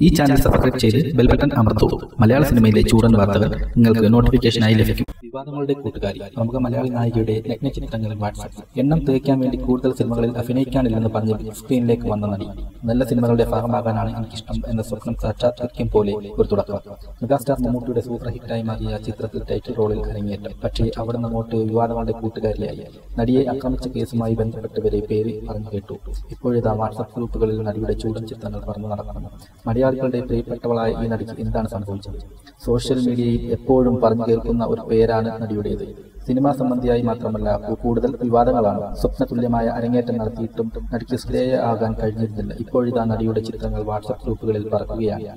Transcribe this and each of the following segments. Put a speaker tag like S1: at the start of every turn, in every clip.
S1: ഈ channel subscribe ചെയ്ത് bell button അമർത്തൂ. മലയാള സിനിമയിലെ ചൂടൻ വാർത്തകൾ നിങ്ങൾക്ക് നോട്ടിഫിക്കേഷനായി ലഭിക്കും. വിവാദങ്ങളുടെ കൂട്ടുകാരി. പ്രമുഖ മലയാളി നായികയുടെ നഗ്ന ചിത്രങ്ങൾ വാട്സാപ്പ്. എണ്ണം തേക്കാൻ വേണ്ടി കൂടുതൽ സിനിമകളിൽ അഭിനയിക്കാനില്ലെന്ന് പറഞ്ഞ് ബിഗ് സ്ക്രീനിലേക്ക് വന്ന നടി. നല്ല സിനിമകളുടെ ഭാഗമാകാനാണ് എനിക്കിഷ്ടം എന്ന സ്വപ്നം സാക്ഷാത്കരിക്കും പോലെ ഒരു തുടക്കം. മെഗാസ്റ്റാർ മമ്മൂട്ടിയുടെ സൂപ്പർ ഹിറ്റായി മാറിയ ചിത്രത്തിൽ ടൈറ്റിൽ റോളിൽ അരങ്ങേറ്റം. പക്ഷേ അവിടെ അങ്ങോട്ട് വിവാദങ്ങളുടെ കൂട്ടുകാരിയായി. നടിയെ ആക്രമിച്ച കേസുമായി ബന്ധപ്പെട്ടവരെ പേര് പറഞ്ഞു കേട്ടു. ഇപ്പോഴേതാ വാട്സാപ്പ് ഗ്രൂപ്പുകളിൽ നടിയുടെ ചൂടൻ ചിത്രങ്ങൾ പറഞ്ഞു നടക്കുന്നു. മലയാളികളുടെ പ്രിയപ്പെട്ടവളായ ഈ നടിക്ക് എന്താണ് സംഭവിച്ചത്? സോഷ്യൽ മീഡിയയിൽ എപ്പോഴും പറഞ്ഞു കേൾക്കുന്ന ഒരു പേരാണ് നടിയുടേത്. സിനിമാ സംബന്ധിയായി മാത്രമല്ല കൂടുതൽ വിവാദങ്ങളാണ്. സ്വപ്നതുല്യമായ അരങ്ങേറ്റം നടത്തിയിട്ടും നടിക്ക് ശ്രേയ ആകാൻ കഴിഞ്ഞിരുന്നില്ല. ഇപ്പോഴിതാ നടിയുടെ ചിത്രങ്ങൾ വാട്സപ്പ് ഗ്രൂപ്പുകളിൽ പറക്കുകയാണ്.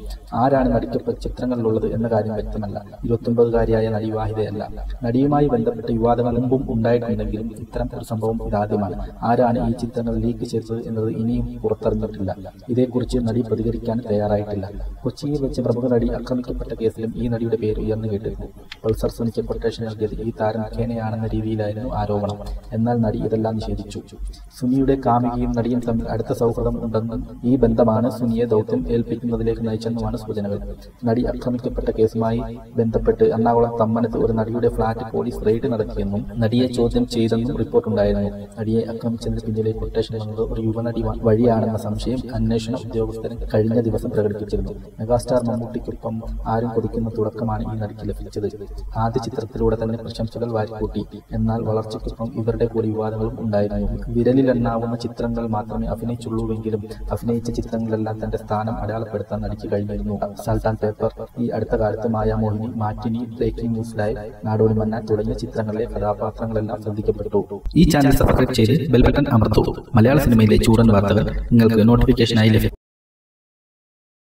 S1: ആരാണ് നടിക്കൊപ്പം ചിത്രങ്ങളിലുള്ളത് എന്ന കാര്യം വ്യക്തമല്ല. ഇരുപത്തൊമ്പതുകാരിയായ നടി വാഹിതയല്ല നടിയുമായി ബന്ധപ്പെട്ട വിവാദങ്ങൾ മുമ്പും ഉണ്ടായിട്ടുണ്ടെങ്കിലും ഇത്തരം ഒരു സംഭവം ഇതാദ്യമാണ്. ആരാണ് ഈ ചിത്രങ്ങൾ ലീക്ക് ചെയ്തത് എന്നത് ഇനിയും പുറത്തറിഞ്ഞിട്ടില്ല. ഇതേക്കുറിച്ച് നടി പ്രതികരിക്കാൻ തയ്യാറായിട്ടില്ല. കൊച്ചിയിൽ വെച്ച് പ്രമുഖ നടി ആക്രമിക്കപ്പെട്ട കേസിലും ഈ നടിയുടെ പേര് ഉയർന്നു കേട്ടിരുന്നു. പൾസർ സുനിക്ക് കൊട്ടേഷൻ നൽകിയത് ഈ താരം കേനയാണെന്ന രീതിയിലായിരുന്നു ആരോപണം. എന്നാൽ നടി ഇതെല്ലാം നിഷേധിച്ചു. സുനിയുടെ കാമികയും നടിയും തമ്മിൽ അടുത്ത സൗഹൃദം ഉണ്ടെന്നും ഈ ബന്ധമാണ് സുനിയെ ദൗത്യം ഏൽപ്പിക്കുന്നതിലേക്ക് നയിച്ചെന്നുമാണ് സൂചനകൾ. നടി ആക്രമിക്കപ്പെട്ട കേസുമായി ബന്ധപ്പെട്ട് എറണാകുളം തമ്മനത്ത് ഒരു നടിയുടെ ഫ്ളാറ്റ് പോലീസ് റെയ്ഡ് നടത്തിയെന്നും നടിയെ ചോദ്യം ചെയ്തെന്നും റിപ്പോർട്ടുണ്ടായിരുന്നു നടിയെ ആക്രമിച്ചതിന് പിന്നിലെ കൊട്ടേഷൻ വന്നത് ഒരു യുവനടി വഴിയാണെന്ന സംശയം അന്വേഷണ ഉദ്യോഗസ്ഥരൻ കഴിഞ്ഞ ദിവസം പ്രകടിപ്പിച്ചിരുന്നു. മെഗാസ്റ്റാർ മമ്മൂട്ടിക്കൊപ്പം ആരും കൊതിക്കുന്ന തുടക്കമാണ് ഈ നടിക്ക് ലഭിച്ചത്. ആദ്യ ചിത്രത്തിലൂടെ തന്നെ പ്രശംസകൾ വാരിക്കൂട്ടി. എന്നാൽ വളർച്ചയ്ക്കൊപ്പം ഇവരുടെ കൂടി വിവാദങ്ങളും ഉണ്ടായിരുന്നു. വിരലിലെണ്ണാവുന്ന ചിത്രങ്ങൾ മാത്രമേ അഭിനയിച്ചുള്ളൂവെങ്കിലും അഭിനയിച്ച ചിത്രങ്ങളെല്ലാം തന്റെ സ്ഥാനം അടയാളപ്പെടുത്താൻ നടിക്ക് കഴിഞ്ഞിരുന്നു. സൽത്താൻ പേപ്പർ ഈ അടുത്ത കാലത്ത് Mayamohini matinee breaking news live Nadodi Mannan തുടങ്ങിയ ചിത്രങ്ങളിലെ കഥാപാത്രങ്ങളെല്ലാം ശ്രദ്ധിക്കപ്പെട്ടു. ഈ ചാനൽ സബ്സ്ക്രൈബ് ചെയ്ത് ബെൽ അമർത്തു അമർത്തൂ. മലയാള സിനിമയിലെ ചൂടൻ വാർത്തകൾ നിങ്ങൾക്ക് നോട്ടിഫിക്കേഷനായി ലഭിക്കും